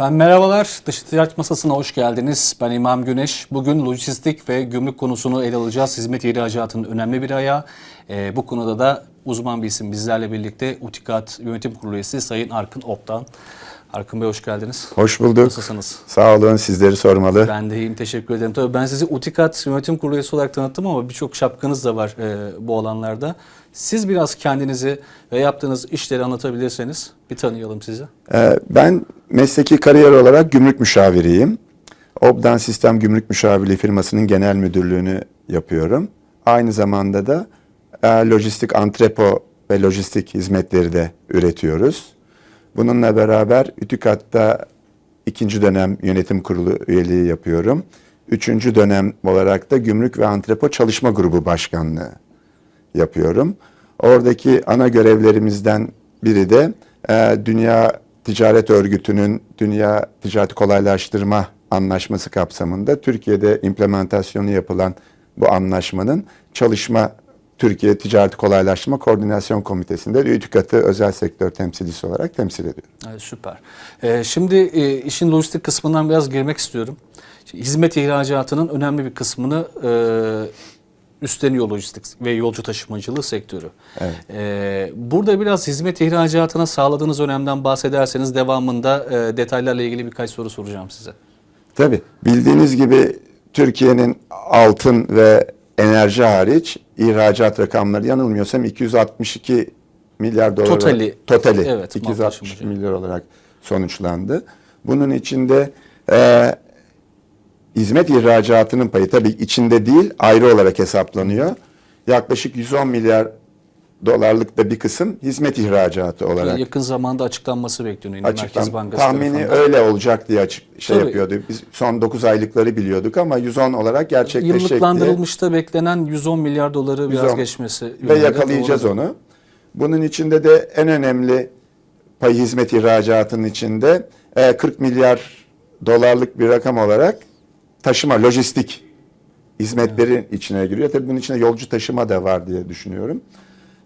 Efendim merhabalar, Dış Ticaret Masası'na hoş geldiniz. Ben İmam Güneş. Bugün lojistik ve gümrük konusunu ele alacağız. Hizmet ihracatının önemli bir ayağı. Ee, bu konuda da uzman bir isim bizlerle birlikte Utikat Yönetim Kurulu üyesi Sayın Arkın Optan. Arkın Bey hoş geldiniz. Hoş bulduk. Nasılsınız? Sağ olun sizleri sormalı. Ben de iyiyim, teşekkür ederim. Tabii ben sizi Utikat Yönetim Kurulu üyesi olarak tanıttım ama birçok şapkanız da var e, bu alanlarda. Siz biraz kendinizi ve yaptığınız işleri anlatabilirseniz bir tanıyalım sizi. Ee, ben mesleki kariyer olarak gümrük müşaviriyim. Obdan Sistem Gümrük Müşavirliği firmasının genel müdürlüğünü yapıyorum. Aynı zamanda da e, lojistik antrepo ve lojistik hizmetleri de üretiyoruz. Bununla beraber Ütikat'ta ikinci dönem yönetim kurulu üyeliği yapıyorum. Üçüncü dönem olarak da Gümrük ve Antrepo Çalışma Grubu Başkanlığı yapıyorum. Oradaki ana görevlerimizden biri de e, Dünya Ticaret Örgütü'nün Dünya Ticareti Kolaylaştırma Anlaşması kapsamında Türkiye'de implementasyonu yapılan bu anlaşmanın çalışma Türkiye Ticareti Kolaylaştırma Koordinasyon Komitesi'nde ÜTÜKAT'ı özel sektör temsilcisi olarak temsil ediyorum. Evet, süper. Ee, şimdi e, işin lojistik kısmından biraz girmek istiyorum. Hizmet ihracatının önemli bir kısmını e, üstleniyor lojistik ve yolcu taşımacılığı sektörü. Evet. Ee, burada biraz hizmet ihracatına sağladığınız önemden bahsederseniz devamında e, detaylarla ilgili birkaç soru soracağım size. Tabii bildiğiniz gibi Türkiye'nin altın ve enerji hariç ihracat rakamları yanılmıyorsam 262 milyar dolar Totali. totali Evet, 262 mallaşmacı. milyar olarak sonuçlandı. Bunun içinde e, hizmet ihracatının payı tabii içinde değil ayrı olarak hesaplanıyor. Yaklaşık 110 milyar dolarlık da bir kısım hizmet ihracatı olarak Yakın zamanda açıklanması bekleniyor. yine Merkez açıklan Bankası tahmini tarafından. öyle olacak diye açık şey Tabii. yapıyordu. Biz son 9 aylıkları biliyorduk ama 110 olarak gerçekleşecek diye Yıllıklandırılmışta beklenen 100 milyar doları biraz 110 geçmesi. ve yakalayacağız doğru. onu. Bunun içinde de en önemli pay hizmet ihracatının içinde e, 40 milyar dolarlık bir rakam olarak taşıma, lojistik hizmetlerin içine giriyor. Tabii bunun içinde yolcu taşıma da var diye düşünüyorum.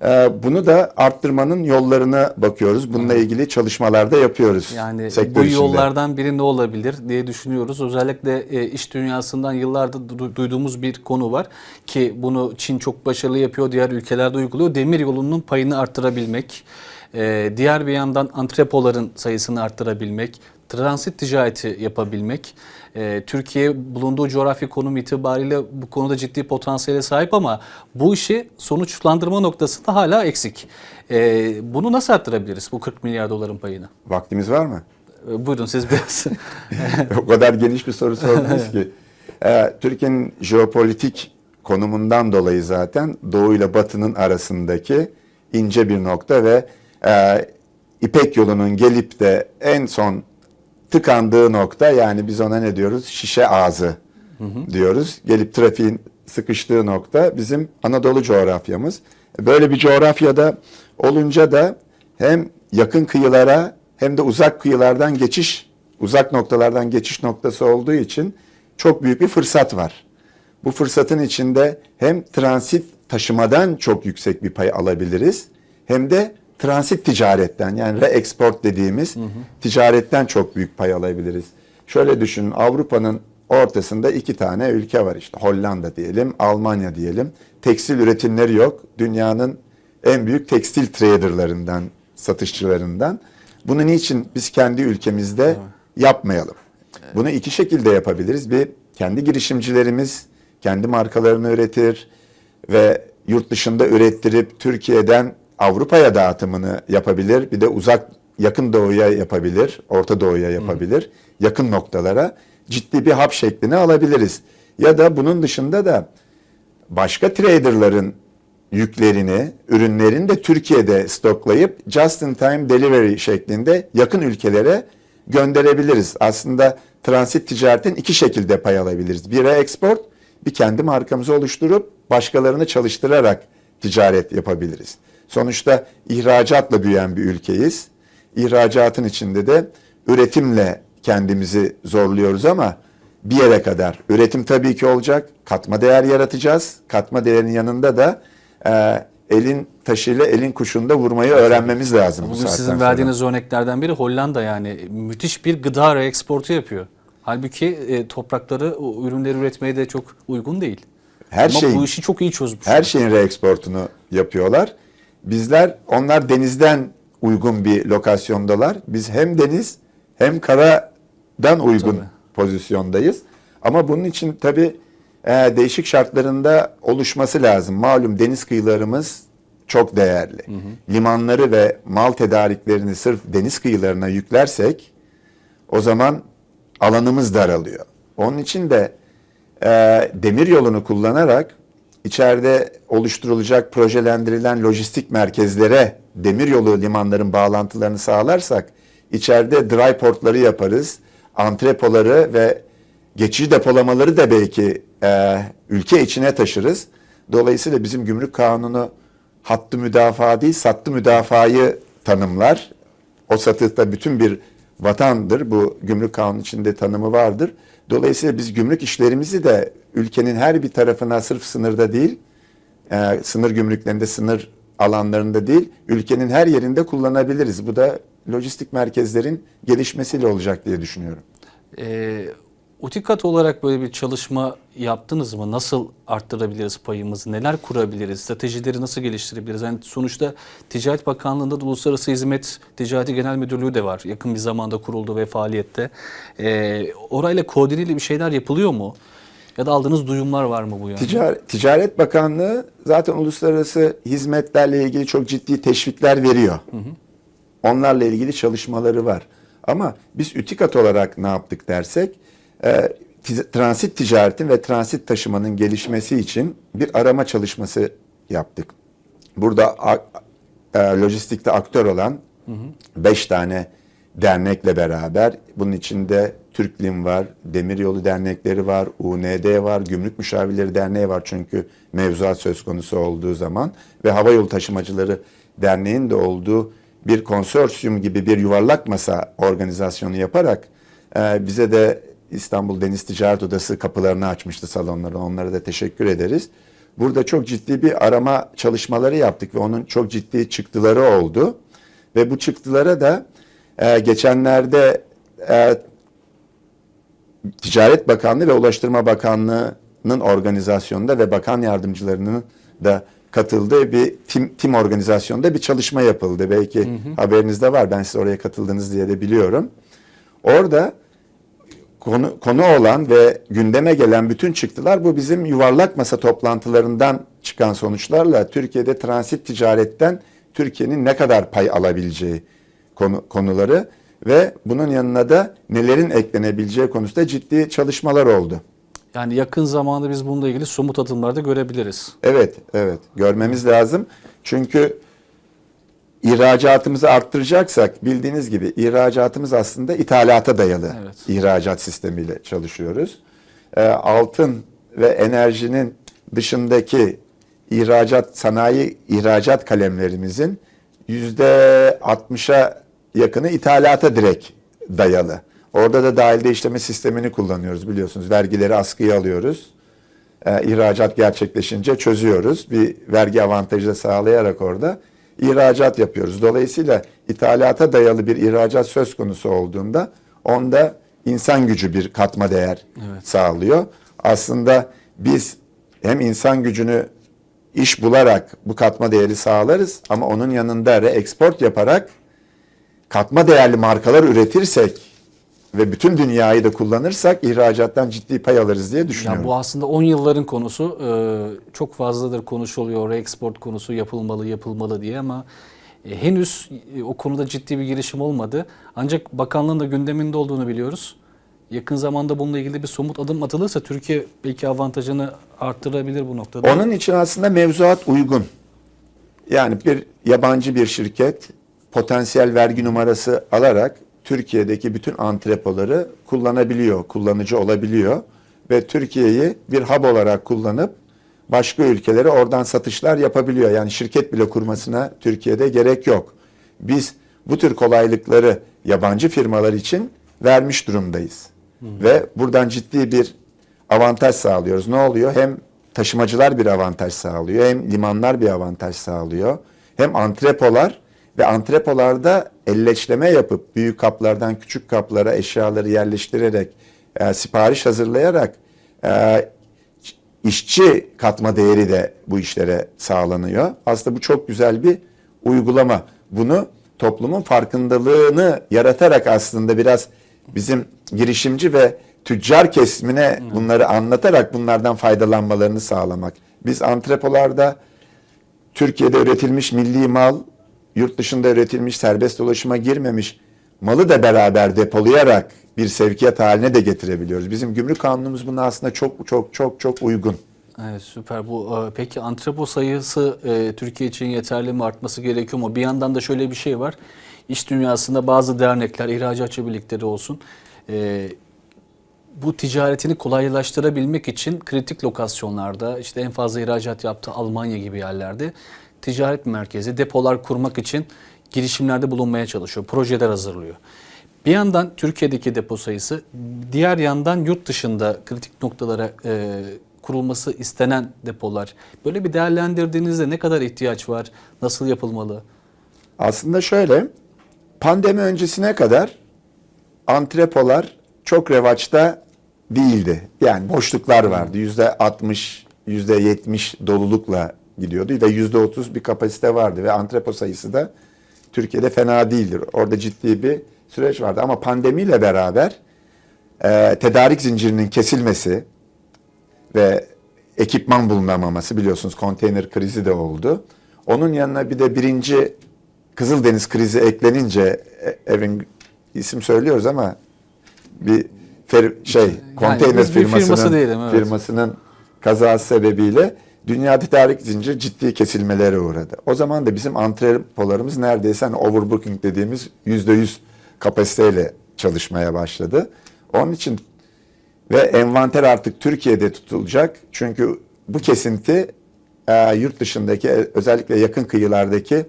E, Bunu da arttırmanın yollarına bakıyoruz. Bununla ilgili çalışmalar da yapıyoruz. Yani sektör bu içinde. yollardan biri ne olabilir diye düşünüyoruz. Özellikle e, iş dünyasından yıllardır du- duyduğumuz bir konu var ki bunu Çin çok başarılı yapıyor, diğer ülkelerde uyguluyor. Demir yolunun payını arttırabilmek, e, diğer bir yandan antrepoların sayısını arttırabilmek, transit ticareti yapabilmek. E, Türkiye bulunduğu coğrafi konum itibariyle bu konuda ciddi potansiyele sahip ama bu işi sonuçlandırma noktasında hala eksik. E, bunu nasıl arttırabiliriz bu 40 milyar doların payını? Vaktimiz var mı? E, Buyurun siz biraz. o kadar geniş bir soru sordunuz ki. Ee, Türkiye'nin jeopolitik konumundan dolayı zaten Doğu ile Batı'nın arasındaki ince bir nokta ve e, İpek yolunun gelip de en son tıkandığı nokta yani biz ona ne diyoruz? Şişe ağzı diyoruz. Gelip trafiğin sıkıştığı nokta bizim Anadolu coğrafyamız. Böyle bir coğrafyada olunca da hem yakın kıyılara hem de uzak kıyılardan geçiş, uzak noktalardan geçiş noktası olduğu için çok büyük bir fırsat var. Bu fırsatın içinde hem transit taşımadan çok yüksek bir pay alabiliriz hem de transit ticaretten yani re-export dediğimiz ticaretten çok büyük pay alabiliriz. Şöyle düşünün Avrupa'nın ortasında iki tane ülke var işte Hollanda diyelim, Almanya diyelim. Tekstil üretimleri yok. Dünyanın en büyük tekstil traderlarından, satışçılarından. Bunu niçin biz kendi ülkemizde yapmayalım? Bunu iki şekilde yapabiliriz. Bir, kendi girişimcilerimiz kendi markalarını üretir ve yurt dışında ürettirip Türkiye'den Avrupa'ya dağıtımını yapabilir. Bir de uzak yakın doğuya yapabilir, Orta Doğu'ya yapabilir. Yakın noktalara ciddi bir hap şeklini alabiliriz. Ya da bunun dışında da başka traderların yüklerini, ürünlerini de Türkiye'de stoklayıp just in time delivery şeklinde yakın ülkelere gönderebiliriz. Aslında transit ticaretin iki şekilde pay alabiliriz. Bir export, bir kendi markamızı oluşturup başkalarını çalıştırarak ticaret yapabiliriz. Sonuçta ihracatla büyüyen bir ülkeyiz. İhracatın içinde de üretimle kendimizi zorluyoruz ama bir yere kadar. Üretim tabii ki olacak. Katma değer yaratacağız. Katma değerin yanında da e, elin taşıyla elin kuşunda vurmayı öğrenmemiz lazım bu Bugün saatten sizin sonra. verdiğiniz örneklerden biri Hollanda yani müthiş bir gıda reeksportu yapıyor. Halbuki e, toprakları o ürünleri üretmeye de çok uygun değil. Her Ama şeyin- bu işi çok iyi çözmüş. Her şeyin reeksportunu yapıyorlar. Bizler onlar denizden uygun bir lokasyondalar. Biz hem deniz hem karadan uygun Tabii. pozisyondayız. Ama bunun için tabii e, değişik şartlarında oluşması lazım. Malum deniz kıyılarımız çok değerli. Limanları ve mal tedariklerini sırf deniz kıyılarına yüklersek o zaman alanımız daralıyor. Onun için de e, demir yolunu kullanarak içeride oluşturulacak projelendirilen lojistik merkezlere demir yolu limanların bağlantılarını sağlarsak içeride dry portları yaparız, antrepoları ve geçici depolamaları da belki e, ülke içine taşırız. Dolayısıyla bizim gümrük kanunu hattı müdafaa değil, sattı müdafayı tanımlar. O satıkta bütün bir vatandır. Bu gümrük kanunu içinde tanımı vardır. Dolayısıyla biz gümrük işlerimizi de ülkenin her bir tarafına sırf sınırda değil, e, sınır gümrüklerinde, sınır alanlarında değil, ülkenin her yerinde kullanabiliriz. Bu da lojistik merkezlerin gelişmesiyle olacak diye düşünüyorum. E, Utikat olarak böyle bir çalışma yaptınız mı? Nasıl arttırabiliriz payımızı? Neler kurabiliriz? Stratejileri nasıl geliştirebiliriz? Yani sonuçta Ticaret Bakanlığı'nda da Uluslararası Hizmet Ticareti Genel Müdürlüğü de var. Yakın bir zamanda kuruldu ve faaliyette. E, orayla koordineli bir şeyler yapılıyor mu? Ya da aldığınız duyumlar var mı bu yönde? Ticaret, Ticaret Bakanlığı zaten uluslararası hizmetlerle ilgili çok ciddi teşvikler veriyor. Onlarla ilgili çalışmaları var. Ama biz ütikat olarak ne yaptık dersek, transit ticaretin ve transit taşımanın gelişmesi için bir arama çalışması yaptık. Burada e, lojistikte aktör olan beş tane dernekle beraber bunun içinde Türklim var, Demiryolu dernekleri var, UND var, Gümrük Müşavirleri Derneği var çünkü mevzuat söz konusu olduğu zaman ve Havayolu Taşımacıları Derneği'nin de olduğu bir konsorsiyum gibi bir yuvarlak masa organizasyonu yaparak e, bize de İstanbul Deniz Ticaret Odası kapılarını açmıştı salonlara. Onlara da teşekkür ederiz. Burada çok ciddi bir arama çalışmaları yaptık ve onun çok ciddi çıktıları oldu. Ve bu çıktılara da e, geçenlerde e, Ticaret Bakanlığı ve Ulaştırma Bakanlığı'nın organizasyonunda ve bakan yardımcılarının da katıldığı bir tim, tim organizasyonda bir çalışma yapıldı. Belki haberinizde var. Ben siz oraya katıldınız diye de biliyorum. Orada konu, konu olan ve gündeme gelen bütün çıktılar bu bizim yuvarlak masa toplantılarından çıkan sonuçlarla Türkiye'de transit ticaretten Türkiye'nin ne kadar pay alabileceği konu, konuları ve bunun yanına da nelerin eklenebileceği konusunda ciddi çalışmalar oldu. Yani yakın zamanda biz bununla ilgili somut adımlar da görebiliriz. Evet, evet. Görmemiz lazım. Çünkü ihracatımızı arttıracaksak bildiğiniz gibi ihracatımız aslında ithalata dayalı Evet. ihracat sistemiyle çalışıyoruz. Ee, altın ve enerjinin dışındaki ihracat sanayi ihracat kalemlerimizin yüzde 60'a yakını ithalata direkt dayalı. Orada da dahilde işleme sistemini kullanıyoruz biliyorsunuz. Vergileri askıya alıyoruz. Ee, ihracat gerçekleşince çözüyoruz. Bir vergi avantajı da sağlayarak orada ihracat yapıyoruz. Dolayısıyla ithalata dayalı bir ihracat söz konusu olduğunda onda insan gücü bir katma değer sağlıyor. Aslında biz hem insan gücünü iş bularak bu katma değeri sağlarız ama onun yanında re-export yaparak katma değerli markalar üretirsek ve bütün dünyayı da kullanırsak ihracattan ciddi pay alırız diye düşünüyorum. Yani bu aslında 10 yılların konusu. Ee, çok fazladır konuşuluyor. Reexport konusu yapılmalı, yapılmalı diye ama e, henüz e, o konuda ciddi bir girişim olmadı. Ancak bakanlığın da gündeminde olduğunu biliyoruz. Yakın zamanda bununla ilgili bir somut adım atılırsa Türkiye belki avantajını arttırabilir bu noktada. Onun için aslında mevzuat uygun. Yani bir yabancı bir şirket potansiyel vergi numarası alarak Türkiye'deki bütün antrepoları kullanabiliyor, kullanıcı olabiliyor ve Türkiye'yi bir hub olarak kullanıp başka ülkelere oradan satışlar yapabiliyor. Yani şirket bile kurmasına Türkiye'de gerek yok. Biz bu tür kolaylıkları yabancı firmalar için vermiş durumdayız. Ve buradan ciddi bir avantaj sağlıyoruz. Ne oluyor? Hem taşımacılar bir avantaj sağlıyor, hem limanlar bir avantaj sağlıyor, hem antrepolar ve antrepolarda elleçleme yapıp büyük kaplardan küçük kaplara eşyaları yerleştirerek, e, sipariş hazırlayarak e, işçi katma değeri de bu işlere sağlanıyor. Aslında bu çok güzel bir uygulama. Bunu toplumun farkındalığını yaratarak aslında biraz bizim girişimci ve tüccar kesimine bunları anlatarak bunlardan faydalanmalarını sağlamak. Biz antrepolarda Türkiye'de üretilmiş milli mal, yurt dışında üretilmiş serbest dolaşıma girmemiş malı da beraber depolayarak bir sevkiyat haline de getirebiliyoruz. Bizim gümrük kanunumuz buna aslında çok çok çok çok uygun. Evet süper. Bu e, peki antrepo sayısı e, Türkiye için yeterli mi artması gerekiyor mu? Bir yandan da şöyle bir şey var. İş dünyasında bazı dernekler, ihracatçı birlikleri olsun. e, bu ticaretini kolaylaştırabilmek için kritik lokasyonlarda işte en fazla ihracat yaptığı Almanya gibi yerlerde ticaret merkezi, depolar kurmak için girişimlerde bulunmaya çalışıyor. Projeler hazırlıyor. Bir yandan Türkiye'deki depo sayısı, diğer yandan yurt dışında kritik noktalara e, kurulması istenen depolar. Böyle bir değerlendirdiğinizde ne kadar ihtiyaç var, nasıl yapılmalı? Aslında şöyle, pandemi öncesine kadar antrepolar çok revaçta değildi. Yani boşluklar vardı. Yüzde 60, yüzde 70 dolulukla gidiyordu ve yüzde 30 bir kapasite vardı ve antrepo sayısı da Türkiye'de fena değildir. Orada ciddi bir süreç vardı ama pandemiyle beraber e, tedarik zincirinin kesilmesi ve ekipman bulunamaması biliyorsunuz konteyner krizi de oldu. Onun yanına bir de birinci Kızıldeniz krizi eklenince e, evin isim söylüyoruz ama bir fer, şey konteyner bir firması firmasının diyelim, evet. firmasının kazası sebebiyle dünya tedarik zinciri ciddi kesilmelere uğradı. O zaman da bizim antrepolarımız neredeyse hani overbooking dediğimiz %100 kapasiteyle çalışmaya başladı. Onun için ve envanter artık Türkiye'de tutulacak. Çünkü bu kesinti e, yurt dışındaki özellikle yakın kıyılardaki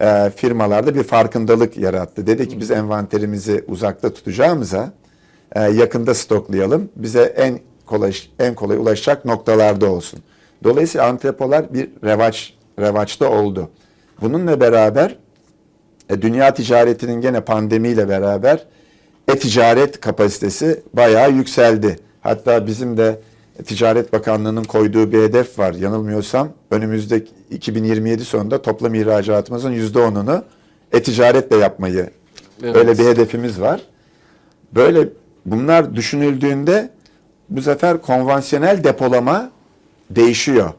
e, firmalarda bir farkındalık yarattı. Dedi ki biz envanterimizi uzakta tutacağımıza e, yakında stoklayalım. Bize en kolay en kolay ulaşacak noktalarda olsun. Dolayısıyla antrepolar bir revaç revaçta oldu. Bununla beraber e, dünya ticaretinin gene pandemiyle beraber e-ticaret kapasitesi bayağı yükseldi. Hatta bizim de Ticaret Bakanlığı'nın koyduğu bir hedef var. Yanılmıyorsam önümüzdeki 2027 sonunda toplam ihracatımızın %10'unu e-ticaretle yapmayı Evet. öyle bir hedefimiz var. Böyle bunlar düşünüldüğünde bu sefer konvansiyonel depolama değişiyor.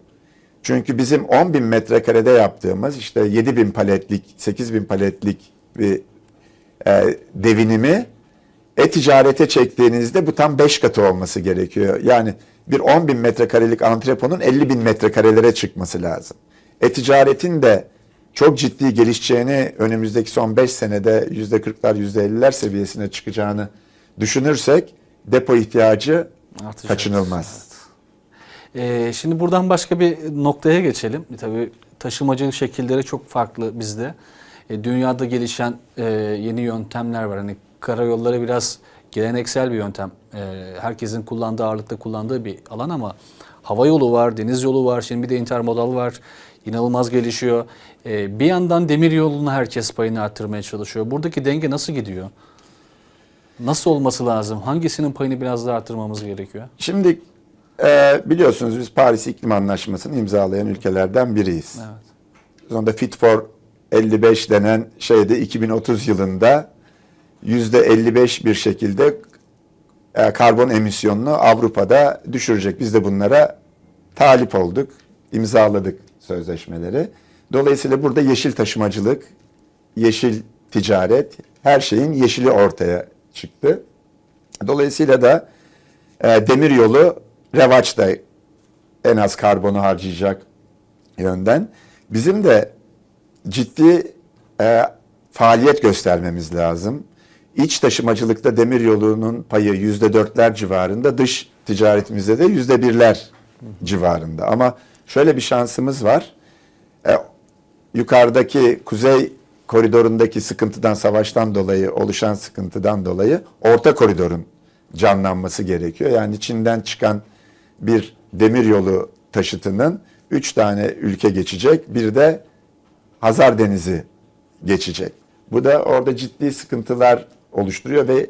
Çünkü bizim 10 bin metrekarede yaptığımız işte 7 bin paletlik, 8 bin paletlik bir e, devinimi e-ticarete çektiğinizde bu tam 5 katı olması gerekiyor. Yani bir 10 bin metrekarelik antreponun 50 bin metrekarelere çıkması lazım. E-ticaretin de çok ciddi gelişeceğini önümüzdeki son 5 senede %40'lar %50'ler seviyesine çıkacağını düşünürsek depo ihtiyacı Artacak. kaçınılmaz. Ee, şimdi buradan başka bir noktaya geçelim. E, Tabii taşımacılık şekilleri çok farklı bizde. E, dünyada gelişen e, yeni yöntemler var. Hani karayolları biraz geleneksel bir yöntem. E, herkesin kullandığı, ağırlıkta kullandığı bir alan ama hava yolu var, deniz yolu var, şimdi bir de intermodal var. İnanılmaz gelişiyor. E, bir yandan demir yolunu herkes payını arttırmaya çalışıyor. Buradaki denge nasıl gidiyor? Nasıl olması lazım? Hangisinin payını biraz daha arttırmamız gerekiyor? Şimdi e, biliyorsunuz biz Paris İklim Anlaşması'nı imzalayan ülkelerden biriyiz. Evet. Sonunda Fit for 55 denen şeyde 2030 yılında yüzde 55 bir şekilde e, karbon emisyonunu Avrupa'da düşürecek. Biz de bunlara talip olduk, imzaladık sözleşmeleri. Dolayısıyla burada yeşil taşımacılık, yeşil ticaret, her şeyin yeşili ortaya çıktı. Dolayısıyla da e, demir yolu revaçta en az karbonu harcayacak yönden. Bizim de ciddi e, faaliyet göstermemiz lazım. İç taşımacılıkta demir yolunun payı yüzde dörtler civarında, dış ticaretimizde de yüzde birler civarında. Ama şöyle bir şansımız var. E, yukarıdaki kuzey koridorundaki sıkıntıdan, savaştan dolayı, oluşan sıkıntıdan dolayı orta koridorun canlanması gerekiyor. Yani Çin'den çıkan bir demir yolu taşıtının 3 tane ülke geçecek. Bir de Hazar Denizi geçecek. Bu da orada ciddi sıkıntılar oluşturuyor ve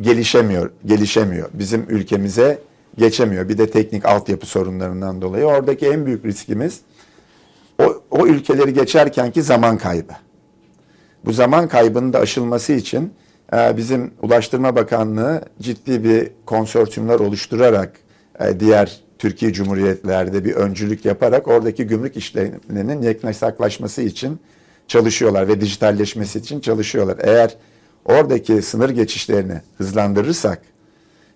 gelişemiyor, gelişemiyor. Bizim ülkemize geçemiyor. Bir de teknik altyapı sorunlarından dolayı oradaki en büyük riskimiz o, o ülkeleri geçerkenki zaman kaybı. Bu zaman kaybının da aşılması için e, bizim Ulaştırma Bakanlığı ciddi bir konsortiyumlar oluşturarak diğer Türkiye Cumhuriyetlerde bir öncülük yaparak oradaki gümrük işlemlerinin yaklaşması için çalışıyorlar ve dijitalleşmesi için çalışıyorlar. Eğer oradaki sınır geçişlerini hızlandırırsak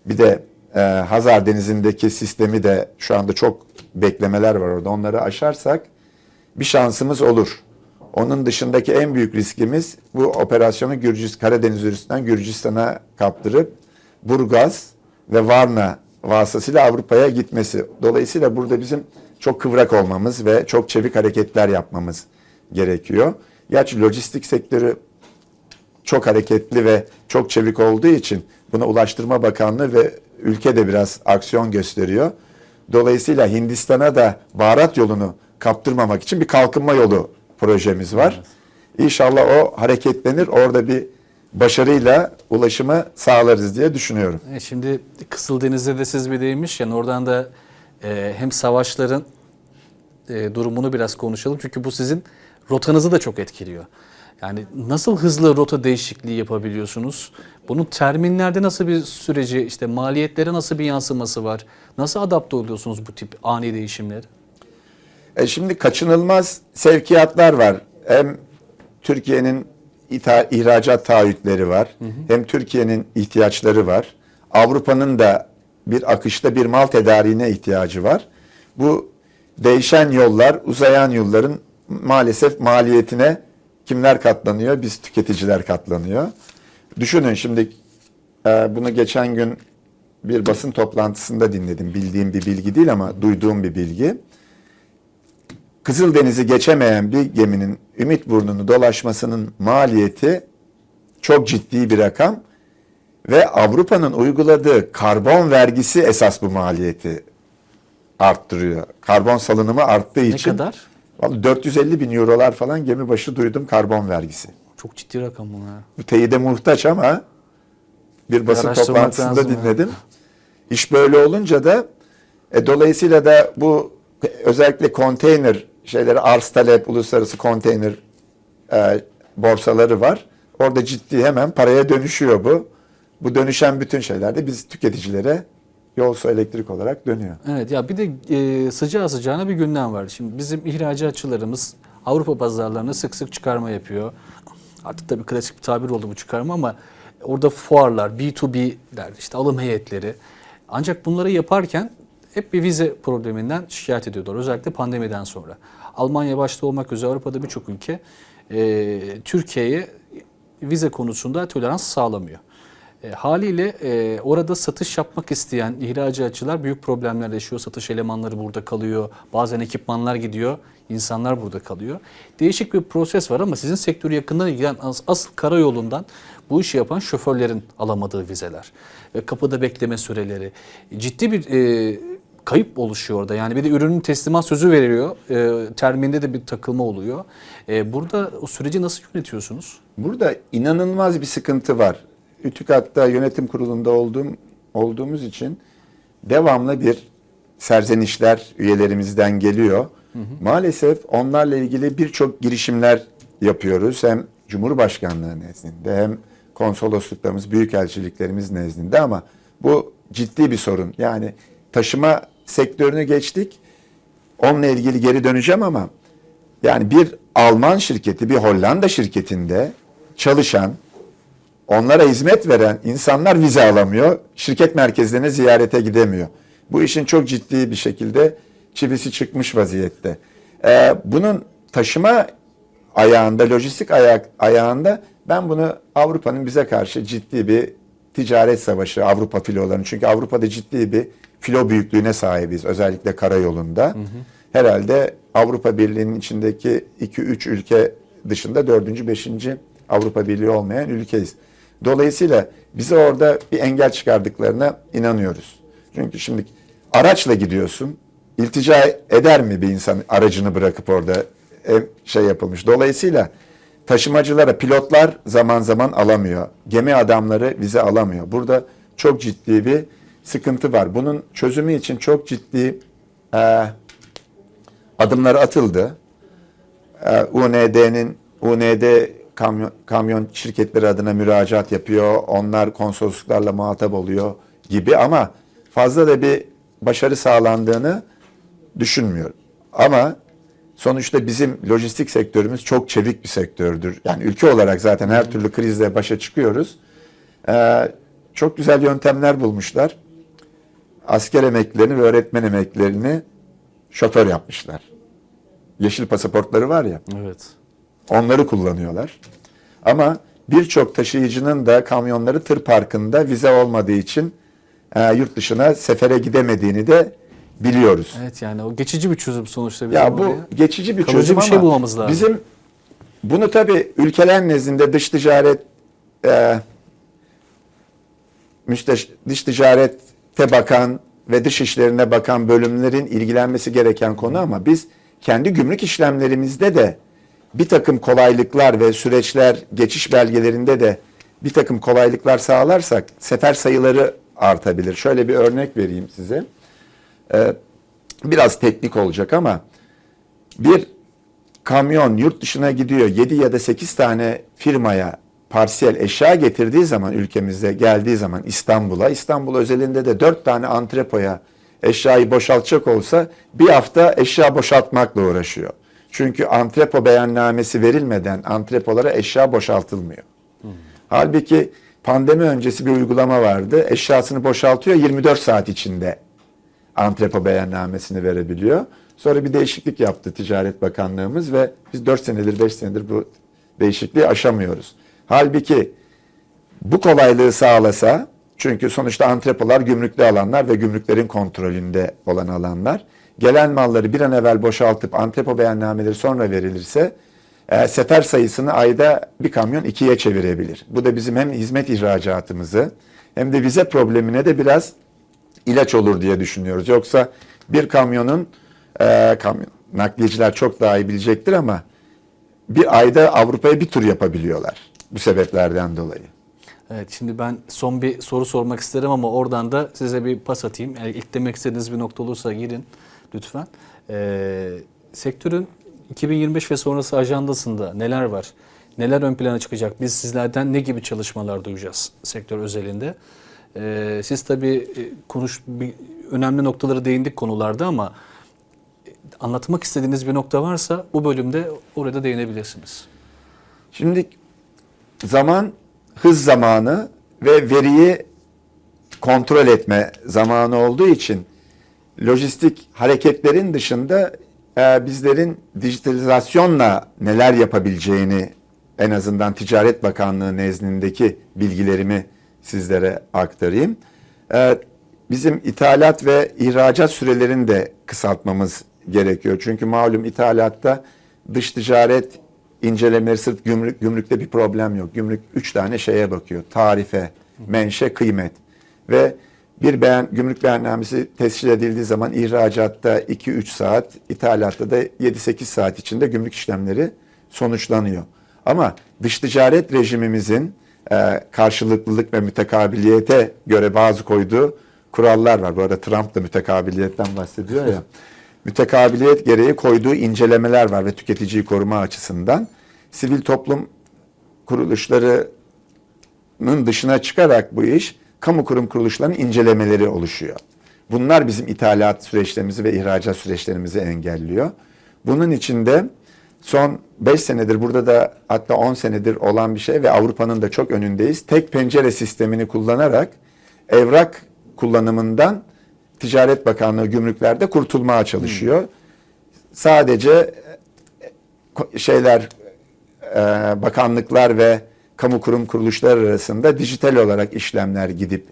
bir de e, Hazar Denizi'ndeki sistemi de şu anda çok beklemeler var orada. Onları aşarsak bir şansımız olur. Onun dışındaki en büyük riskimiz bu operasyonu Gürcistan, Karadeniz üstünden Gürcistan'a kaptırıp Burgaz ve Varna vasıtasıyla Avrupa'ya gitmesi. Dolayısıyla burada bizim çok kıvrak olmamız ve çok çevik hareketler yapmamız gerekiyor. Gerçi lojistik sektörü çok hareketli ve çok çevik olduğu için buna Ulaştırma Bakanlığı ve ülke de biraz aksiyon gösteriyor. Dolayısıyla Hindistan'a da baharat yolunu kaptırmamak için bir kalkınma yolu projemiz var. İnşallah o hareketlenir. Orada bir başarıyla ulaşımı sağlarız diye düşünüyorum. E, Şimdi Kızıldeniz'de de siz bir değinmişken oradan da e, hem savaşların e, durumunu biraz konuşalım. Çünkü bu sizin rotanızı da çok etkiliyor. Yani nasıl hızlı rota değişikliği yapabiliyorsunuz? Bunun terminlerde nasıl bir süreci, işte maliyetlere nasıl bir yansıması var? Nasıl adapte oluyorsunuz bu tip ani değişimlere? E şimdi kaçınılmaz sevkiyatlar var. Hem Türkiye'nin ihracat taahhütleri var. Hem Türkiye'nin ihtiyaçları var. Avrupa'nın da bir akışta bir mal tedariğine ihtiyacı var. Bu değişen yollar, uzayan yolların maalesef maliyetine kimler katlanıyor? Biz tüketiciler katlanıyor. Düşünün şimdi e, bunu geçen gün bir basın toplantısında dinledim. Bildiğim bir bilgi değil ama duyduğum bir bilgi. Kızıldeniz'i geçemeyen bir geminin Ümit Burnu'nu dolaşmasının maliyeti çok ciddi bir rakam ve Avrupa'nın uyguladığı karbon vergisi esas bu maliyeti arttırıyor. Karbon salınımı arttığı Ne için kadar? vallahi 450 bin eurolar falan gemi başı duydum karbon vergisi. Çok ciddi rakam bunlar. Bu teyide muhtaç ama bir basın toplantısında lazım ya. dinledim. İş böyle olunca da e, dolayısıyla da bu özellikle konteyner şeyleri arz talep uluslararası konteyner e, borsaları var. Orada ciddi hemen paraya dönüşüyor bu. Bu dönüşen bütün şeyler de biz tüketicilere yol su elektrik olarak dönüyor. Evet ya bir de e, sıcağı sıcağına bir gündem var. Şimdi bizim ihracatçılarımız Avrupa pazarlarına sık sık çıkarma yapıyor. Artık tabii klasik bir tabir oldu bu çıkarma ama orada fuarlar, B2B'ler, işte alım heyetleri. Ancak bunları yaparken hep bir vize probleminden şikayet ediyorlar. Özellikle pandemiden sonra. Almanya başta olmak üzere Avrupa'da birçok ülke e, Türkiye'ye vize konusunda tolerans sağlamıyor. E, haliyle e, orada satış yapmak isteyen ihracatçılar büyük problemler yaşıyor. Satış elemanları burada kalıyor. Bazen ekipmanlar gidiyor. insanlar burada kalıyor. Değişik bir proses var ama sizin sektörü yakından ilgilen as- asıl karayolundan bu işi yapan şoförlerin alamadığı vizeler ve kapıda bekleme süreleri ciddi bir e, kayıp oluşuyor orada. Yani bir de ürünün teslimat sözü veriliyor. E, terminde de bir takılma oluyor. E, burada o süreci nasıl yönetiyorsunuz? Burada inanılmaz bir sıkıntı var. Ütükat'ta yönetim kurulunda olduğum olduğumuz için devamlı bir serzenişler üyelerimizden geliyor. Maalesef onlarla ilgili birçok girişimler yapıyoruz. Hem Cumhurbaşkanlığı nezdinde hem konsolosluklarımız, büyükelçiliklerimiz nezdinde ama bu ciddi bir sorun. Yani taşıma sektörünü geçtik. Onunla ilgili geri döneceğim ama yani bir Alman şirketi, bir Hollanda şirketinde çalışan, onlara hizmet veren insanlar vize alamıyor. Şirket merkezlerine ziyarete gidemiyor. Bu işin çok ciddi bir şekilde çivisi çıkmış vaziyette. Ee, bunun taşıma ayağında, lojistik ayak, ayağında ben bunu Avrupa'nın bize karşı ciddi bir ticaret savaşı Avrupa filolarının. Çünkü Avrupa'da ciddi bir filo büyüklüğüne sahibiz özellikle karayolunda. Herhalde Avrupa Birliği'nin içindeki 2-3 ülke dışında 4. 5. Avrupa Birliği olmayan ülkeyiz. Dolayısıyla bize orada bir engel çıkardıklarına inanıyoruz. Çünkü şimdi araçla gidiyorsun, iltica eder mi bir insan aracını bırakıp orada ev- şey yapılmış. Dolayısıyla taşımacılara pilotlar zaman zaman alamıyor. Gemi adamları vize alamıyor. Burada çok ciddi bir sıkıntı var. Bunun çözümü için çok ciddi e, adımlar atıldı. E, UND'nin UND kamyon, kamyon şirketleri adına müracaat yapıyor. Onlar konsolosluklarla muhatap oluyor gibi ama fazla da bir başarı sağlandığını düşünmüyorum. Ama sonuçta bizim lojistik sektörümüz çok çevik bir sektördür. Yani ülke olarak zaten her türlü krizle başa çıkıyoruz. E, çok güzel yöntemler bulmuşlar. Asker emeklilerini ve öğretmen emeklilerini şoför yapmışlar. Yeşil pasaportları var ya. Evet. Onları kullanıyorlar. Ama birçok taşıyıcının da kamyonları tır parkında vize olmadığı için e, yurt dışına sefere gidemediğini de biliyoruz. Evet yani o geçici bir çözüm sonuçta bizim Ya bu oraya. geçici bir Kalıcı çözüm bir şey ama bulmamız lazım. bizim bunu tabii ülkeler nezdinde dış ticaret e, müsteş, dış ticarete bakan ve dış işlerine bakan bölümlerin ilgilenmesi gereken konu ama biz kendi gümrük işlemlerimizde de bir takım kolaylıklar ve süreçler geçiş belgelerinde de bir takım kolaylıklar sağlarsak sefer sayıları artabilir. Şöyle bir örnek vereyim size. Ee, biraz teknik olacak ama bir kamyon yurt dışına gidiyor 7 ya da 8 tane firmaya parsiyel eşya getirdiği zaman ülkemize geldiği zaman İstanbul'a İstanbul özelinde de 4 tane antrepoya eşyayı boşaltacak olsa bir hafta eşya boşaltmakla uğraşıyor. Çünkü antrepo beyannamesi verilmeden antrepolara eşya boşaltılmıyor. Halbuki pandemi öncesi bir uygulama vardı. Eşyasını boşaltıyor 24 saat içinde antrepo beyannamesini verebiliyor. Sonra bir değişiklik yaptı Ticaret Bakanlığımız ve biz 4 senedir 5 senedir bu değişikliği aşamıyoruz. Halbuki bu kolaylığı sağlasa çünkü sonuçta antrepolar gümrüklü alanlar ve gümrüklerin kontrolünde olan alanlar. Gelen malları bir an evvel boşaltıp antrepo beyannameleri sonra verilirse e, sefer sayısını ayda bir kamyon ikiye çevirebilir. Bu da bizim hem hizmet ihracatımızı hem de vize problemine de biraz ilaç olur diye düşünüyoruz. Yoksa bir kamyonun e, kamyon, nakliyeciler çok daha iyi bilecektir ama bir ayda Avrupa'ya bir tur yapabiliyorlar bu sebeplerden dolayı. Evet şimdi ben son bir soru sormak isterim ama oradan da size bir pas atayım. Yani ilk demek istediğiniz bir nokta olursa girin lütfen. Ee, sektörün 2025 ve sonrası ajandasında neler var? Neler ön plana çıkacak? Biz sizlerden ne gibi çalışmalar duyacağız sektör özelinde? Ee, siz tabii e, konuş bir, önemli noktaları değindik konularda ama e, anlatmak istediğiniz bir nokta varsa bu bölümde orada değinebilirsiniz. Şimdi zaman hız zamanı ve veriyi kontrol etme zamanı olduğu için lojistik hareketlerin dışında e, bizlerin dijitalizasyonla neler yapabileceğini en azından Ticaret Bakanlığı nezdindeki bilgilerimi sizlere aktarayım. E, bizim ithalat ve ihracat sürelerini de kısaltmamız gerekiyor. Çünkü malum ithalatta dış ticaret incelemeleri sırf gümrük, gümrükte bir problem yok. Gümrük üç tane şeye bakıyor. Tarife, menşe, kıymet. Ve bir beyan, gümrük beyannamesi tescil edildiği zaman ihracatta 2-3 saat, ithalatta da 7-8 saat içinde gümrük işlemleri sonuçlanıyor. Ama dış ticaret rejimimizin e, karşılıklılık ve mütekabiliyete göre bazı koyduğu kurallar var. Bu arada Trump da mütekabiliyetten bahsediyor ya. Mütekabiliyet gereği koyduğu incelemeler var ve tüketiciyi koruma açısından. Sivil toplum kuruluşlarının dışına çıkarak bu iş kamu kurum kuruluşlarının incelemeleri oluşuyor. Bunlar bizim ithalat süreçlerimizi ve ihracat süreçlerimizi engelliyor. Bunun içinde son 5 senedir burada da hatta 10 senedir olan bir şey ve Avrupa'nın da çok önündeyiz. Tek pencere sistemini kullanarak evrak kullanımından Ticaret Bakanlığı gümrüklerde kurtulmaya çalışıyor. Sadece e, şeyler e, bakanlıklar ve kamu kurum kuruluşlar arasında dijital olarak işlemler gidip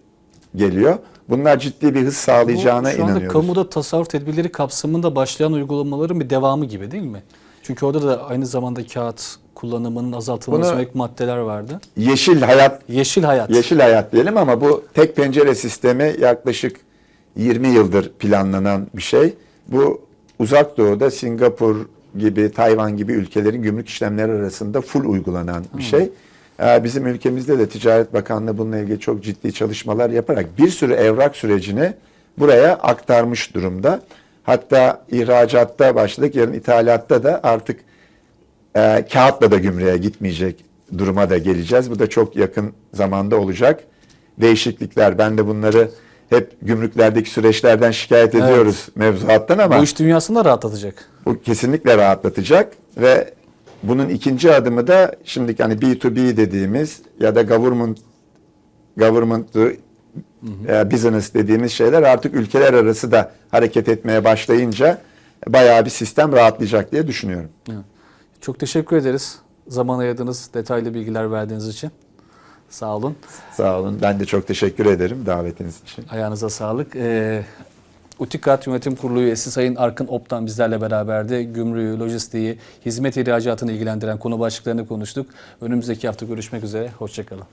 geliyor. Bunlar ciddi bir hız sağlayacağına Bu şu anda inanıyoruz. kamuda tasarruf tedbirleri kapsamında başlayan uygulamaların bir devamı gibi değil mi? Çünkü orada da aynı zamanda kağıt kullanımının azaltılması Bunu- maddeler vardı. Yeşil hayat Yeşil hayat. Yeşil hayat diyelim ama bu tek pencere sistemi yaklaşık 20 yıldır planlanan bir şey. Bu uzak doğuda Singapur gibi, Tayvan gibi ülkelerin gümrük işlemleri arasında full uygulanan bir şey. Ee, Bizim ülkemizde de Ticaret Bakanlığı bununla ilgili çok ciddi çalışmalar yaparak bir sürü evrak sürecini buraya aktarmış durumda. Hatta ihracatta başladık, yarın ithalatta da artık e, kağıtla da gümrüğe gitmeyecek duruma da geleceğiz. Bu da çok yakın zamanda olacak. Değişiklikler, ben de bunları hep gümrüklerdeki süreçlerden şikayet Evet. ediyoruz mevzuattan ama Bu iş dünyasını da rahatlatacak. bu kesinlikle rahatlatacak ve bunun ikinci adımı da şimdiki hani B2B dediğimiz ya da government government to e, business dediğimiz şeyler artık ülkeler arası da hareket etmeye başlayınca bayağı bir sistem rahatlayacak diye düşünüyorum. Evet. Çok teşekkür ederiz. Zaman ayırdınız, detaylı bilgiler verdiğiniz için. Sağ olun. Sağ olun. Ben de çok teşekkür ederim davetiniz için. Ayağınıza sağlık. Ee, Utikat Yönetim Kurulu üyesi Sayın Arkın Optan bizlerle beraberdi. Gümrüğü, lojistiği, hizmet ihracatını ilgilendiren konu başlıklarını konuştuk. Önümüzdeki hafta görüşmek üzere. Hoşçakalın.